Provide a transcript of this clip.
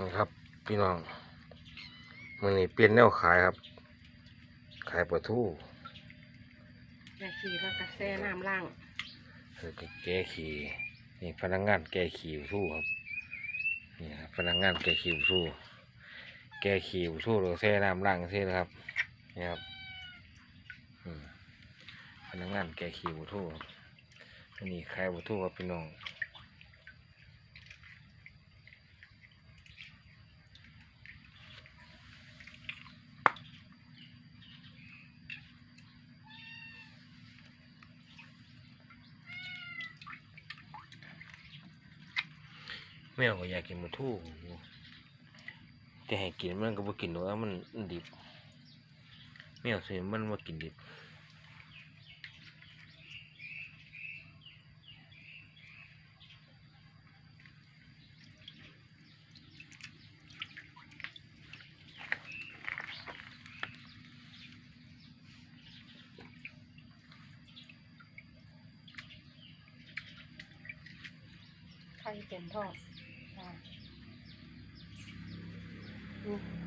นี่ครับ พี่น้องมันนี่เปลี่ยนแนวขายครับ ขายปลาทูยาขี่แล้วก็แซ่น้ำล่างคือแก้ขี่นี่พนักงานแก้ขี่ปลาทูครับนี่ครับพนักงานแก้ขี่ปลาทูแก้ขี่ปลาทูเราแช่น้ำล้างเช่นะครับนี่ครับอืมพนักงานแก้ขี่ปลาทูครับอันนี่ขายปลาทูครับพี่น้อง แมวก็อยากกินมูทูแต่ให้กินมันก็บ่กินหรอกมันมันดิบแมวสิมันบ่กินดิบไข่เต็มทอด อ่าอืม